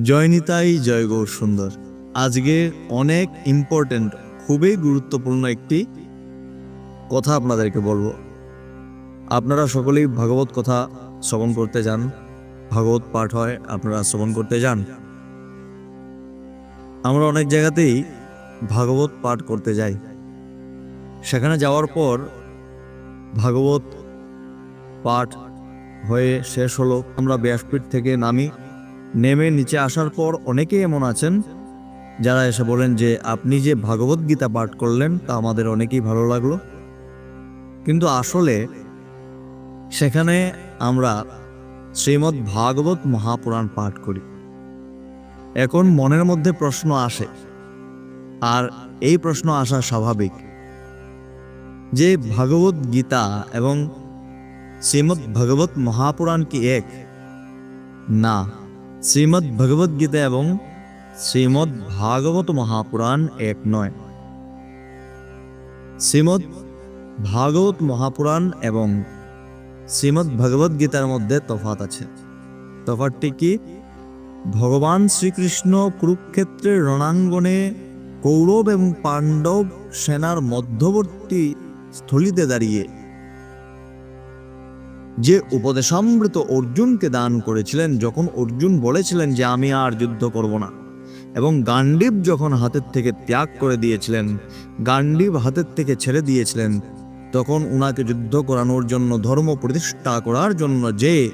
জয়নিতাই জয় গৌর সুন্দর। আজকে অনেক ইম্পর্টেন্ট খুবই গুরুত্বপূর্ণ একটি কথা আপনাদেরকে বলব। আপনারা সকলেই ভাগবত কথা শ্রবণ করতে যান। ভাগবত পাঠ হয়, আপনারা শ্রবণ করতে যান। আমরা অনেক জায়গাতেই ভাগবত পাঠ করতে যাই। সেখানে যাওয়ার পর ভাগবত পাঠ হয়ে শেষ হলো। আমরা ব্যাসপীঠ থেকে নামি নেমে নিচে আসার পর অনেকেই এমন আছেন, যারা এসে বলেন যে, আপনি যে ভাগবত গীতা পাঠ করলেন, তা আমাদের অনেকেই ভালো লাগল। কিন্তু আসলে সেখানে আমরা শ্রীমদ্ ভাগবত মহাপুরাণ পাঠ করি। এখন মনের মধ্যে প্রশ্ন আসে, আর এই প্রশ্ন আসা স্বাভাবিক যে, ভাগবত গীতা এবং শ্রীমদ্ ভগবত মহাপুরাণ কি এক? না। শ্রীমদ্ ভগবত গীতা এবং শ্রীমদ্ ভাগবত মহাপুরাণ এক নয়। শ্রীমদ্ ভাগবত মহাপুরাণ এবং শ্রীমদ্ ভগবত গীতার মধ্যে তফাত আছে। তফাতটি কি? ভগবান শ্রীকৃষ্ণ কুরুক্ষেত্রের রণাঙ্গনে কৌরব এবং পাণ্ডব সেনার মধ্যবর্তী স্থলিতে দাঁড়িয়ে যে উপদেশামৃত অর্জুনকে দান করেছিলেন, যখন অর্জুন বলেছিলেন যে, আমি আর যুদ্ধ করব না। এবং গান্ডীব যখন হাতের থেকে ত্যাগ করে দিয়েছিলেন গান্ডীব হাতের থেকে ছেড়ে দিয়েছিলেন, তখন উনাকে যুদ্ধ করানোর জন্য, ধর্ম প্রতিষ্ঠা করার জন্য যে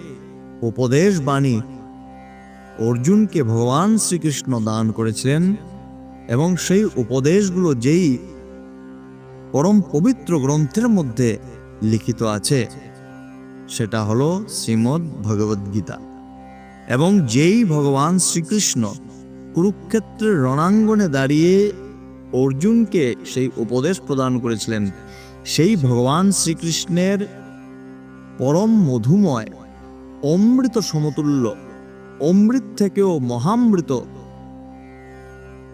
উপদেশ বাণী অর্জুনকে ভগবান শ্রীকৃষ্ণ দান করেছিলেন এবং সেই উপদেশগুলো যেই পরম পবিত্র গ্রন্থের মধ্যে লিখিত আছে সেটা হলো শ্রীমদ্ ভগবদ গীতা। এবং যেই ভগবান শ্রীকৃষ্ণ কুরুক্ষেত্রের রণাঙ্গনে দাঁড়িয়ে অর্জুনকে সেই উপদেশ প্রদান করেছিলেন, সেই ভগবান শ্রীকৃষ্ণের পরম মধুময়, অমৃত সমতুল্য, অমৃত থেকেও মহামৃত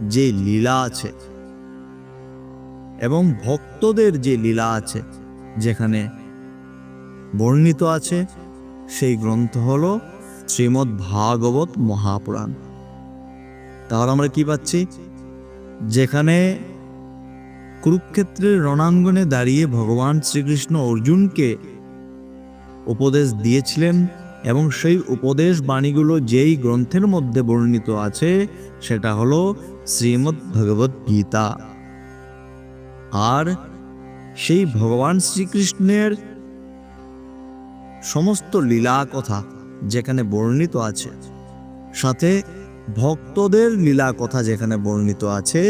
যে লীলা আছে এবং ভক্তদের যে লীলা আছে, যেখানে বর্ণিত আছে। সেই গ্রন্থ হল শ্রীমদ্ ভাগবত মহাপুরাণ। তাহলে আমরা কি পাচ্ছি? যেখানে কুরুক্ষেত্রের রণাঙ্গনে দাঁড়িয়ে ভগবান শ্রীকৃষ্ণ অর্জুনকে উপদেশ দিয়েছিলেন এবং সেই উপদেশ বাণীগুলো যেই গ্রন্থের মধ্যে বর্ণিত আছে, সেটা হলো শ্রীমদ্ ভগবত গীতা। আর সেই ভগবান শ্রীকৃষ্ণের সমস্ত লীলা কথা যেখানে বর্ণিত আছে, সাথে ভক্তদের লীলা কথা যেখানে বর্ণিত আছে,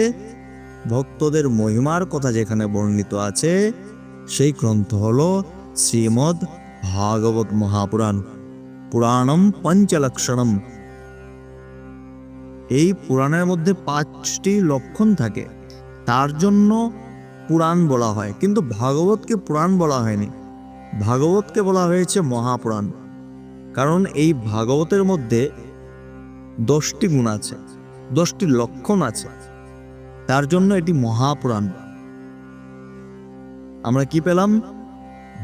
ভক্তদের মহিমার কথা যেখানে বর্ণিত আছে, সেই গ্রন্থ হল শ্রীমদ্ ভাগবত মহাপুরাণ, পুরাণম পঞ্চলক্ষণম। এই পুরাণের মধ্যে পাঁচটি লক্ষণ থাকে। তার জন্য পুরাণ বলা হয়, কিন্তু ভাগবতকে পুরাণ বলা হয়নি। ভাগবতকে বলা হয়েছে মহাপুরাণ। কারণ এই ভাগবতের মধ্যে দশটি গুণ আছে, দশটি লক্ষণ আছে। তার জন্য এটি মহাপুরাণ। আমরা কি পেলাম?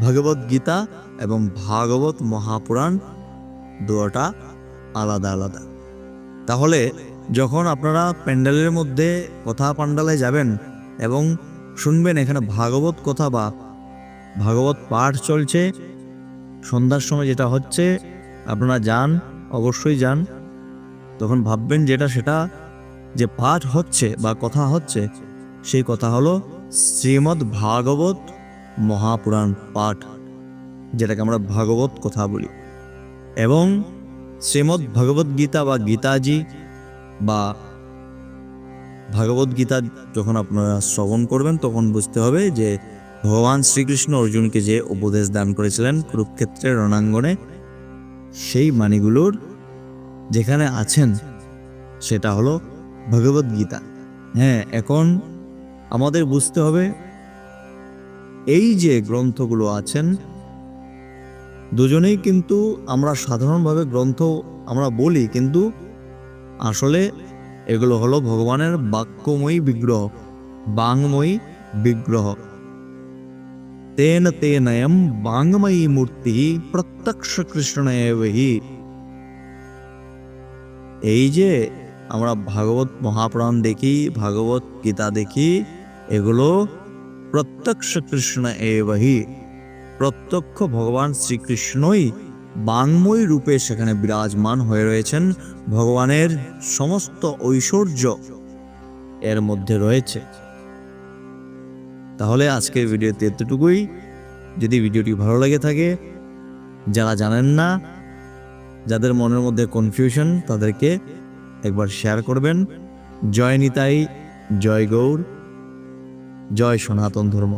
ভগবত গীতা এবং ভাগবত মহাপুরাণ দুটা আলাদা আলাদা। তাহলে যখন আপনারা প্যান্ডেলের মধ্যে কথা পান্ডালে যাবেন এবং শুনবেন এখানে ভাগবত কথা বা ভাগবত পাঠ চলছে। সন্ধ্যার সময় যেটা হচ্ছে, আপনারা যান, অবশ্যই যান। তখন ভাববেন যেটা সেটা, যে পাঠ হচ্ছে বা কথা হচ্ছে, সেই কথা হলো শ্রীমদ্ ভাগবত মহাপুরাণ পাঠ, যেটাকে আমরা ভাগবত কথা বলি। এবং শ্রীমদ্ ভগবত গীতা বা গীতাজি বা ভাগবত গীতা যখন আপনারা শ্রবণ করবেন, তখন বুঝতে হবে যে ভগবান শ্রীকৃষ্ণ অর্জুনকে যে উপদেশ দান করেছিলেন কুরুক্ষেত্রের রণাঙ্গনে, সেই বাণীগুলোর যেখানে আছেন, সেটা হলো ভগবত গীতা। হ্যাঁ এখন আমাদের বুঝতে হবে, এই যে গ্রন্থগুলো আছেন, দুজনেই কিন্তু আমরা সাধারণভাবে গ্রন্থ আমরা বলি, কিন্তু আসলে এগুলো হলো ভগবানের বাক্যময়ী বিগ্রহ, বাংময়ী বিগ্রহ। তেন তেনয়ম বাংময়ী মূর্তি প্রত্যক্ষ কৃষ্ণ এব হি এই যে আমরা ভাগবত মহাপুরাণ দেখি ভাগবত গীতা দেখি এগুলো প্রত্যক্ষ কৃষ্ণ এবাহি প্রত্যক্ষ ভগবান শ্রীকৃষ্ণই বাংময় রূপে সেখানে বিরাজমান হয়ে রয়েছেন ভগবানের সমস্ত ঐশ্বর্য এর মধ্যে রয়েছে তাহলে আজকের ভিডিওতে এতটুকুই। যদি ভিডিওটি ভালো লাগে থাকে, যারা জানেন না, যাদের মনের মধ্যে কনফিউশন তাদেরকে একবার শেয়ার করবেন। জয় নিতাই, জয় গৌর, জয় সনাতন ধর্ম।